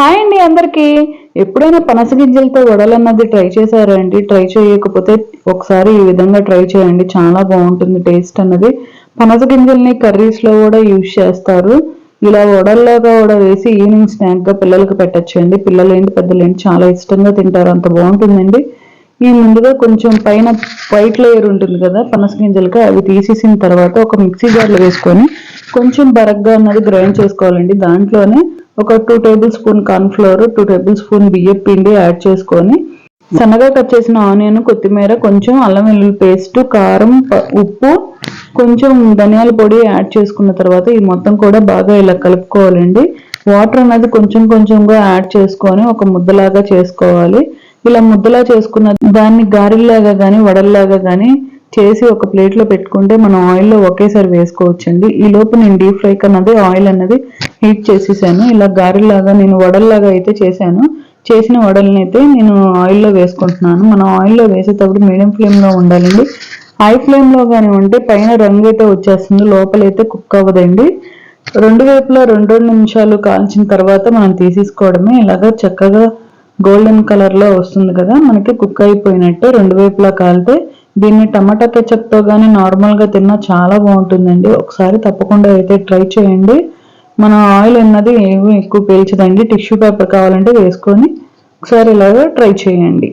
Hi అండి అందరికీ. ఎప్పుడైనా పనస గింజలతో వడలన్నది ట్రై చేశారా అండి ట్రై చేయకపోతే ఒకసారి ఈ విధంగా ట్రై చేయండి. చాలా బాగుంటుంది టేస్ట్ అన్నది. పనస గింజల్ని కర్రీస్లో కూడా యూజ్ చేస్తారు. ఇలా వడల్లాగా కూడా వేసి ఈవినింగ్ స్నాక్గా పిల్లలకు పెట్టచ్చండి పిల్లలు ఏంటి పెద్దలు ఏంటి చాలా ఇష్టంగా తింటారు. అంత బాగుంటుందండి. ఈ ముందుగా కొంచెం పైన వైట్ లేయర్ ఉంటుంది కదా పనస గింజలకి అవి తీసేసిన తర్వాత ఒక మిక్సీ జార్లో వేసుకొని కొంచెం బరగ్గా అన్నది గ్రైండ్ చేసుకోవాలండి. దాంట్లోనే ఒక two tablespoon cornflour two tablespoon బియ్యం పిండి యాడ్ చేసుకొని సన్నగా కట్ చేసిన ఆనియన్ కొత్తిమీర కొంచెం అల్లం వెల్లుల్లి పేస్ట్ కారం ఉప్పు కొంచెం ధనియాల పొడి యాడ్ చేసుకున్న తర్వాత ఈ మొత్తం కూడా బాగా ఇలా కలుపుకోవాలండి. వాటర్ అనేది కొంచెం కొంచెంగా యాడ్ చేసుకొని ఒక ముద్దలాగా చేసుకోవాలి. ఇలా ముద్దలా చేసుకున్న దాన్ని గారెల్లాగా కానీ వడల్లాగా కానీ చేసి ఒక ప్లేట్లో పెట్టుకుంటే మనం ఆయిల్లో ఒకేసారి వేసుకోవచ్చండి. ఈ లోపు నేను డీప్ ఫ్రై అన్నది ఆయిల్ అన్నది హీట్ చేసేసాను. ఇలా గారెలాగా నేను వడల్లాగా అయితే చేశాను. చేసిన వడల్ని అయితే నేను ఆయిల్లో వేసుకుంటున్నాను. మనం ఆయిల్లో వేసేటప్పుడు మీడియం ఫ్లేమ్లో ఉండాలండి. హై ఫ్లేమ్లో కానీ ఉంటే పైన రంగు అయితే వచ్చేస్తుంది. లోపలైతే కుక్ అవ్వదండి. రెండు వైపులా రెండు రెండు నిమిషాలు కాల్చిన తర్వాత మనం తీసేసుకోవడమే. ఇలాగా చక్కగా గోల్డెన్ కలర్లో వస్తుంది కదా మనకి కుక్ అయిపోయినట్టు రెండు వైపులా కాలితే దీన్ని టమాటా కెచప్తో కానీ నార్మల్గా తిన్నా చాలా బాగుంటుందండి. ఒకసారి తప్పకుండా అయితే ట్రై చేయండి. మన ఆయిల్ అన్నది ఏమీ ఎక్కువ పీల్చదండి. టిష్యూ పేపర్ కావాలంటే వేసుకొని ఒకసారి ఇలాగా ట్రై చేయండి.